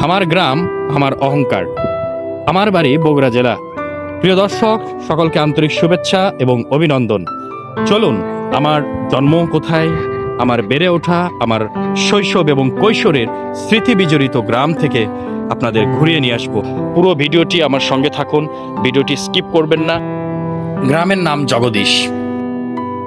আমার গ্রাম, আমার অহংকার। আমার বাড়ি বগুড়া জেলা। প্রিয় দর্শক, সকলকে আন্তরিক শুভেচ্ছা এবং অভিনন্দন। চলুন, আমার জন্ম কোথায়, আমার বেড়ে ওঠা, আমার শৈশব এবং কৈশোরের স্মৃতি বিজড়িত গ্রাম থেকে আপনাদের ঘুরিয়ে নিয়ে আসব। পুরো ভিডিওটি আমার সঙ্গে থাকুন, ভিডিওটি স্কিপ করবেন না। গ্রামের নাম জগদীশ।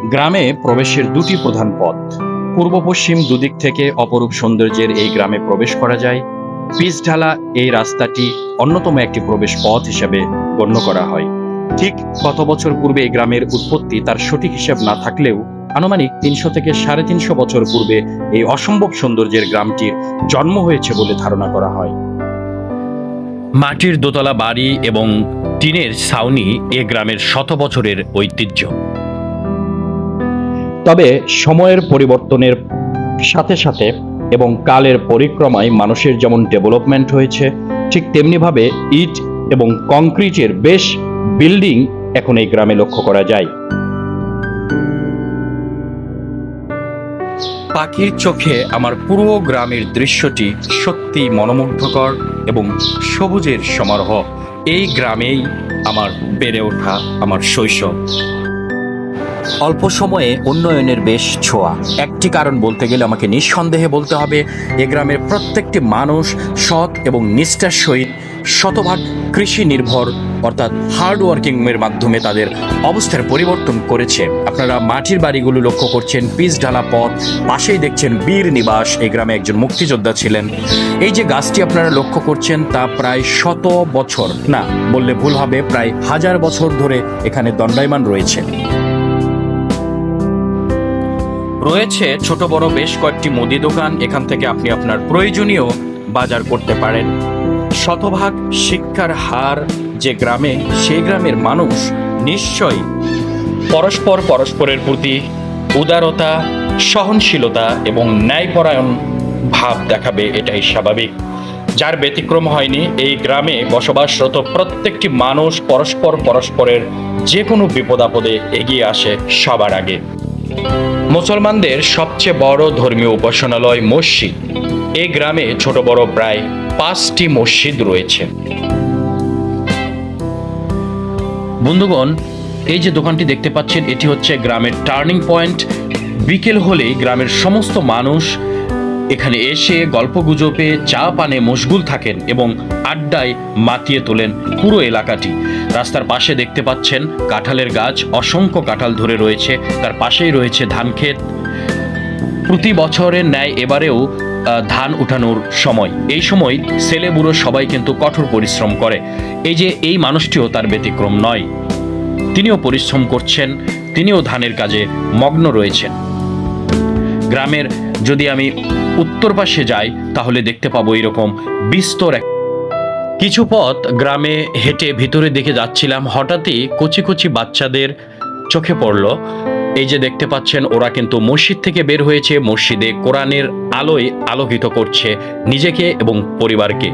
গ্রামে প্রবেশের দুটি প্রধান পথ। পূর্ব পশ্চিম দুদিক থেকে অপরূপ সৌন্দর্যের এই গ্রামে প্রবেশ করা যায়। পিচ ঢালা এই রাস্তাটি অন্যতম একটি প্রবেশ পথ হিসেবে গণ্য করা হয়। ঠিক কত বছর পূর্বে এই গ্রামের উৎপত্তি তার সঠিক হিসাব না থাকলেও আনুমানিক তিনশো থেকে সাড়ে তিনশো বছর পূর্বে এই অসম্ভব সৌন্দর্যের গ্রামটির জন্ম হয়েছে বলে ধারণা করা হয়। মাটির দোতলা বাড়ি এবং টিনের ছাউনি এ গ্রামের শত বছরের ঐতিহ্য। তবে সময়ের পরিবর্তনের সাথে সাথে এবং কালের পরিক্রমায় মানুষের যেমন ডেভেলপমেন্ট হয়েছে, ঠিক তেমনিভাবে ইট এবং কংক্রিটের বেশ বিল্ডিং এখন এই গ্রামে লক্ষ্য করা যায়। পাখির চোখে আমার পুরো গ্রামের দৃশ্যটি সত্যি মনোমুগ্ধকর এবং সবুজের সমারোহ। এই গ্রামেই আমার বেড়ে ওঠা আমার শৈশব। অল্প সময়ে উন্নয়নের বেশ ছোঁয়া। একটি কারণ বলতে গেলে আমাকে নিঃসন্দেহে বলতে হবে, এ গ্রামের প্রত্যেকটি মানুষ সৎ এবং নিষ্ঠার সহিত শতভাগ কৃষি নির্ভর, অর্থাৎ হার্ড ওয়ার্কিংয়ের মাধ্যমে তাদের অবস্থার পরিবর্তন করেছে। আপনারা মাটির বাড়িগুলো লক্ষ্য করছেন, পিচ ঢালা পথ, পাশেই দেখছেন বীর নিবাস এই গ্রামে একজন মুক্তিযোদ্ধা ছিলেন। এই যে গাছটি আপনারা লক্ষ্য করছেন, তা প্রায় শত বছর, না, বললে ভুল হবে, প্রায় হাজার বছর ধরে এখানে দণ্ডায়মান রয়েছে। রয়েছে ছোট বড় বেশ কয়েকটি মুদি দোকান। এখান থেকে আপনি আপনার প্রয়োজনীয় বাজার করতে পারেন। শতভাগ শিক্ষার হার যে গ্রামে, সেই গ্রামের মানুষ নিশ্চয়ই পরস্পর পরস্পরের প্রতি উদারতা, সহনশীলতা এবং ন্যায়পরায়ণ ভাব দেখাবে, এটাই স্বাভাবিক। যার ব্যতিক্রম হয়নি, এই গ্রামে বসবাসরত প্রত্যেকটি মানুষ পরস্পর পরস্পরের যে কোনো বিপদ আপদে এগিয়ে আসে সবার আগে। মুসলমানদের সবচেয়ে বড় ধর্মীয় উপাসনালয় মসজিদ। এই গ্রামে ছোট বড় প্রায় পাঁচটি মসজিদ রয়েছে। বন্ধুগণ, এই যে দোকানটি দেখতে পাচ্ছেন, এটি হচ্ছে গ্রামের টার্নিং পয়েন্ট। বিকেল হলেই গ্রামের সমস্ত মানুষ এখানে এসে গল্পগুজবে চা পানে মশগুল থাকেন এবং আড্ডায় মাতিয়ে তোলেন পুরো এলাকাটি। রাস্তার পাশে দেখতে পাচ্ছেন কাঁঠালের গাছ, অসংখ্য কাঁঠাল ধরে রয়েছে, তার পাশেই রয়েছে ধান ক্ষেত। প্রতি বছরের ন্যায় এবারেও ধান উঠানোর সময়। এই সময় ছেলে বুড়ো সবাই কিন্তু কঠোর পরিশ্রম করে। এই যে এই মানুষটিও তার ব্যতিক্রম নয়। তিনিও পরিশ্রম করছেন, তিনিও ধানের কাজে মগ্ন রয়েছেন। গ্রামের যদি আমি উত্তর পাশে যাই, তাহলে দেখতে পাবো এরকম বিস্তর এক কিছু পথ গ্রামে হেঁটে ভিতরে দিকে যাচ্ছিলাম, হঠাৎই কচি কচি বাচ্চাদের চোখে পড়ল। এই যে দেখতে পাচ্ছেন, ওরা কিন্তু মসজিদ থেকে বের হয়েছে, মসজিদে কোরআনের আলোয় আলোকিত করছে নিজেকে এবং পরিবারকে।